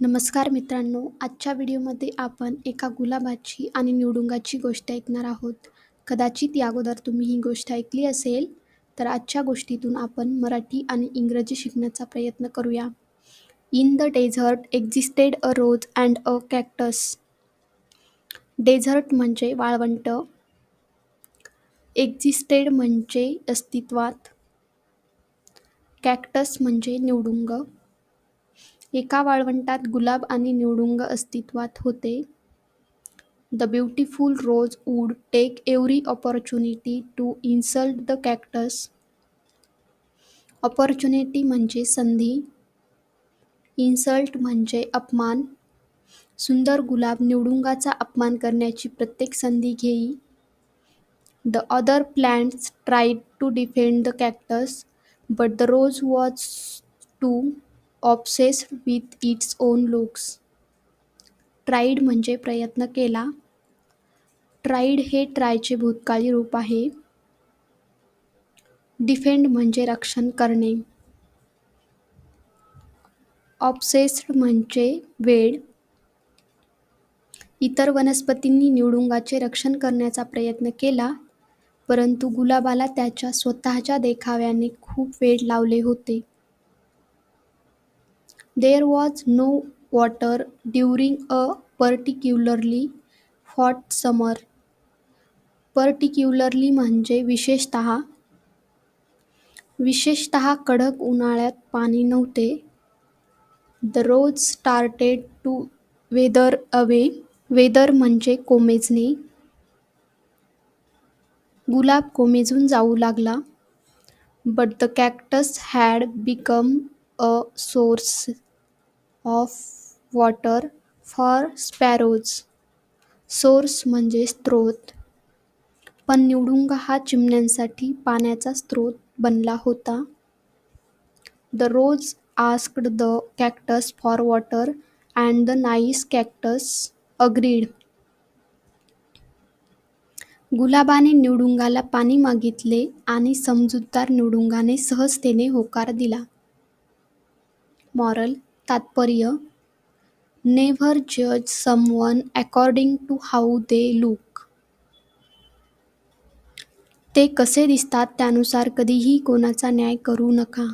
नमस्कार मित्रांनो आजच्या व्हिडिओमध्ये आपण एका गुलाबाची आणि निवडुंगाची गोष्ट ऐकणार आहोत. कदाचित या अगोदर तुम्ही ही गोष्ट ऐकली असेल तर आजच्या गोष्टीतून आपण मराठी आणि इंग्रजी शिकण्याचा प्रयत्न करूया. In the desert existed a rose and a cactus desert म्हणजे वाळवंट. एक्झिस्टेड म्हणजे अस्तित्वात. कॅक्टस म्हणजे निवडुंग. एका वाळवंटात गुलाब आणि निवडुंग अस्तित्वात होते. The beautiful rose would take every opportunity to insult the cactus opportunity म्हणजे संधी. इन्सल्ट म्हणजे अपमान. सुंदर गुलाब निवडुंगाचा अपमान करण्याची प्रत्येक संधी घेई. The other plants tried to defend the cactus but the rose was too obsessed with its own looks tried म्हणजे प्रयत्न केला. ट्राईड हे ट्रायचे भूतकाळी रूप आहे. डिफेंड म्हणजे रक्षण करणे. ऑब्सेस्ड म्हणजे वेळ. इतर वनस्पतींनी निवडुंगाचे रक्षण करण्याचा प्रयत्न केला परंतु गुलाबाला त्याच्या स्वतःच्या देखाव्याने खूप वेळ लावले होते. There was no water during a particularly hot summer particularly म्हणजे विशेषतः विशेषतः कडक उन्हाळ्यात पाणी नव्हते. The rose started to wither away wither म्हणजे कोमेजणे. गुलाब कोमेजून जाऊ लागला. But the cactus had become a source of water for sparrows. Source म्हणजे स्त्रोत. पण निवडुंग हा चिमण्यांसाठी पाण्याचा स्त्रोत बनला होता. The rose asked the cactus for water and the nice cactus agreed. गुलाबाने निवडुंगाला पाणी मागितले आणि समजूतदार निवडुंगाने सहजतेने होकार दिला. मॉरल तात्पर्य नेव्हर जज someone according to how they look ते कसे दिसतात त्यानुसार कधीही कोणाचा न्याय करू नका.